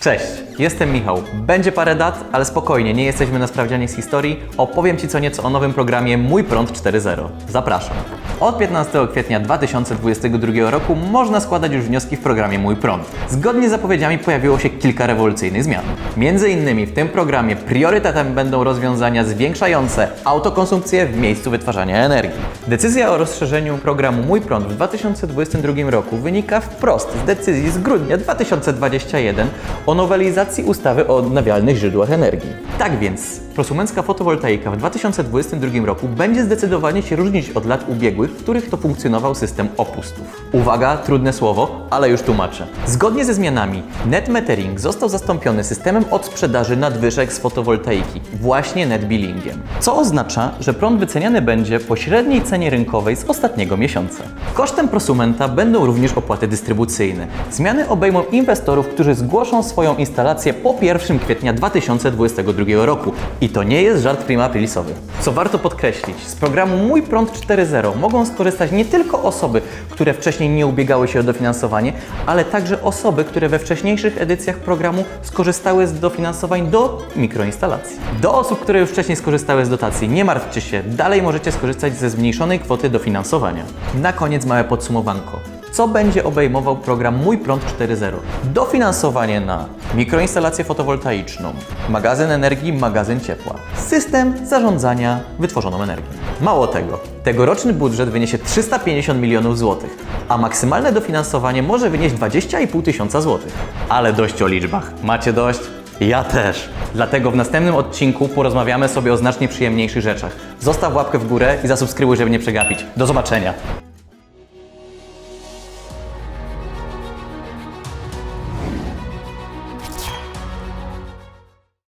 Cześć, jestem Michał. Będzie parę dat, ale spokojnie, nie jesteśmy na sprawdzianie z historii. Opowiem Ci co nieco o nowym programie Mój Prąd 4.0. Zapraszam. Od 15 kwietnia 2022 roku można składać już wnioski w programie Mój Prąd. Zgodnie z zapowiedziami pojawiło się kilka rewolucyjnych zmian. Między innymi w tym programie priorytetem będą rozwiązania zwiększające autokonsumpcję w miejscu wytwarzania energii. Decyzja o rozszerzeniu programu Mój Prąd w 2022 roku wynika wprost z decyzji z grudnia 2021 o nowelizacji ustawy o odnawialnych źródłach energii. Tak więc prosumencka fotowoltaika w 2022 roku będzie zdecydowanie się różnić od lat ubiegłych, w których to funkcjonował system opustów. Uwaga, trudne słowo, ale już tłumaczę. Zgodnie ze zmianami net metering został zastąpiony systemem od sprzedaży nadwyżek z fotowoltaiki, właśnie net billingiem. Co oznacza, że prąd wyceniany będzie po średniej cenie rynkowej z ostatniego miesiąca. Kosztem prosumenta będą również opłaty dystrybucyjne. Zmiany obejmą inwestorów, którzy zgłoszą swoją instalację po 1 kwietnia 2022 roku. I to nie jest żart prima aprilisowy. Co warto podkreślić, z programu Mój Prąd 4.0 mogą skorzystać nie tylko osoby, które wcześniej nie ubiegały się o dofinansowanie, ale także osoby, które we wcześniejszych edycjach programu skorzystały z dofinansowań do mikroinstalacji. Do osób, które już wcześniej skorzystały z dotacji, nie martwcie się, dalej możecie skorzystać ze zmniejszonej kwoty dofinansowania. Na koniec małe podsumowanko. Co będzie obejmował program Mój Prąd 4.0? Dofinansowanie na mikroinstalację fotowoltaiczną, magazyn energii, magazyn ciepła, system zarządzania wytworzoną energią. Mało tego, tegoroczny budżet wyniesie 350 milionów złotych, a maksymalne dofinansowanie może wynieść 20,5 tysiąca złotych. Ale dość o liczbach. Macie dość? Ja też. Dlatego w następnym odcinku porozmawiamy sobie o znacznie przyjemniejszych rzeczach. Zostaw łapkę w górę i zasubskrybuj, żeby nie przegapić. Do zobaczenia.